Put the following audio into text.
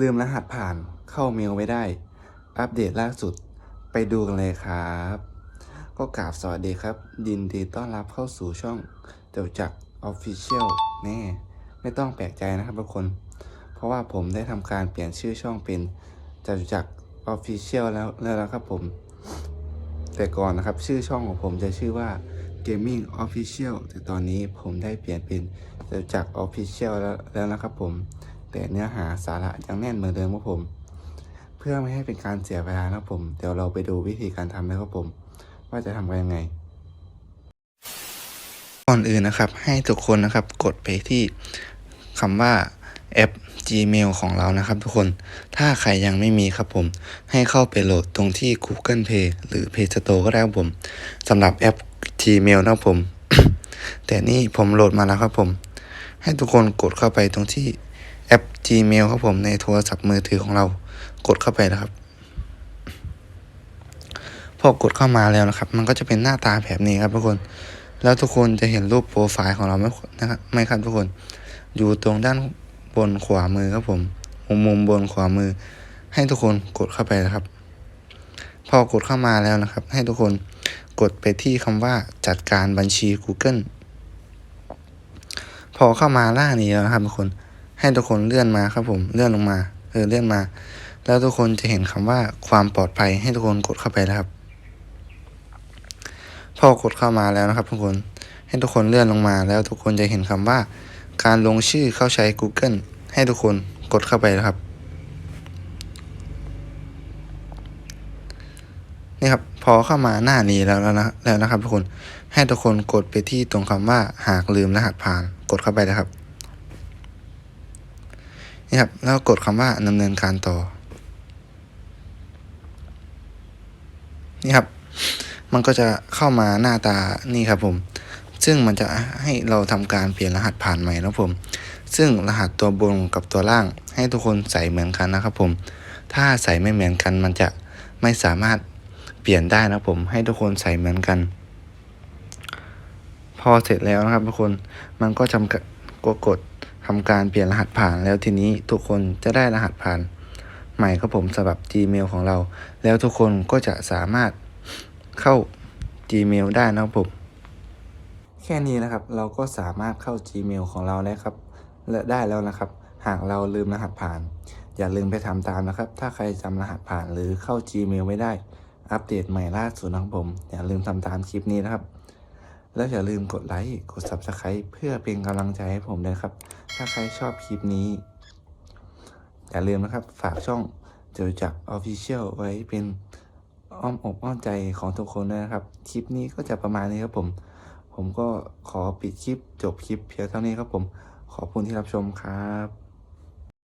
ลืมรหัสผ่านเข้าเมลไม่ได้ อัปเดตล่าสุดไปดูกันเลยครับ ก็กราบสวัสดีครับ ยินดีต้อนรับเข้าสู่ช่องเจ้าจักออฟฟิเชียลแน่ ไม่ต้องแปลกใจนะครับทุกคน เพราะว่าผมได้ทำการเปลี่ยนชื่อช่องเป็นจตุจักรออฟฟิเชียลแล้วแล้วนะครับผม แต่ก่อนนะครับชื่อช่องของผมจะชื่อว่า Gaming Official แต่ตอนนี้ผมได้เปลี่ยนเป็นจตุจักร Official แล้วแล้วนะครับผม แต่เนื้อหาสาระยังแน่นเหมือนเดิมครับผม เพื่อไม่ให้เป็นการเสียเวลานะครับผม เดี๋ยวเราไปดูวิธีการทำนะครับผม ว่าจะทำกันยังไง ก่อนอื่นนะครับ ให้ทุกคนนะครับกดไปที่คำว่าแอป Gmail ของเรานะครับทุกคน ถ้าใครยังไม่มีครับผม ให้เข้าไปโหลดตรงที่ Google Play หรือ Play Store ก็ได้ครับผมสำหรับแอป Gmail นะครับผม แต่นี่ผมโหลดมาแล้วครับผม ให้ทุกคนกดเข้าไปตรงที่ แอป Gmail ครับผมในโทรศัพท์มือถือของเรากดเข้าไปนะครับ พอกดเข้ามาแล้วนะครับ มันก็จะเป็นหน้าตาแบบนี้ครับทุกคน แล้วทุกคนจะเห็นรูปโปรไฟล์ของเราไหมนะครับไม่ครับทุกคน อยู่ตรงด้านบนขวามือครับผมมุมมุมบนขวามือ ให้ทุกคนกดเข้าไปนะครับ พอกดเข้ามาแล้วนะครับ ให้ทุกคนกดไปที่คำว่าจัดการบัญชี Google พอเข้ามาล่างนี้แล้วนะครับทุกคน ให้ทุกคนเลื่อนมาครับผมเลื่อนลงมาเออเลื่อนมา แล้วทุกคนจะเห็นคำว่าความปลอดภัยให้ทุกคนกดเข้าไปนะครับพอกดเข้ามาแล้วนะครับ ทุกคนให้ทุกคนเลื่อนลงมา แล้วทุกคนจะเห็นคำว่า การลงชื่อเข้าใช้ Google ให้ทุกคนกดเข้าไปนะครับนี่ครับพอเข้ามาหน้านี้แล้วนะแล้วนะครับทุกคนให้ทุกคนกดไปที่ตรงคำว่าหากลืมรหัสผ่านกดเข้าไปนะครับ นี่ครับแล้วกดคำว่าดำเนินการต่อ นี่ครับ มันก็จะเข้ามาหน้าตานี่ครับผม ซึ่งมันจะให้เราทำการเปลี่ยนรหัสผ่านใหม่นะผม ซึ่งรหัสตัวบนกับตัวล่าง ให้ทุกคนใส่เหมือนกันนะครับผม ถ้าใส่ไม่เหมือนกัน มันจะไม่สามารถเปลี่ยนได้นะผม ให้ทุกคนใส่เหมือนกัน พอเสร็จแล้วนะครับทุกคน มันก็จำกัดกดกด ทำการเปลี่ยนรหัสผ่านแล้วทีนี้ทุกคนจะได้รหัสผ่านใหม่ครับผมสำหรับ Gmail ของเรา แล้วทุกคนก็จะสามารถเข้า Gmail ได้นะครับผมแค่นี้นะครับ เราก็สามารถเข้า Gmail ของเราได้ครับและได้แล้วนะครับ หากเราลืมรหัสผ่าน อย่าลืมไปทำตามนะครับ ถ้าใครจำรหัสผ่านหรือเข้า Gmail ไม่ได้ อัปเดตใหม่ล่าสุดนะครับผม อย่าลืมทำตามคลิปนี้นะครับ แล้วอย่าลืมกดไลค์กด Subscribe เพื่อเป็นกำลังใจให้ผมด้วยครับ ถ้าใครชอบคลิปนี้ อย่าลืมนะครับ ฝากช่องเจอจักออฟฟิเชียลไว้เป็นอ้อมอกอ้อมใจของทุกคนด้วยนะครับ คลิปนี้ก็จะประมาณนี้ครับผม ผมก็ขอปิดคลิปจบคลิปเพียงเท่านี้ครับผม ขอบคุณที่รับชมครับ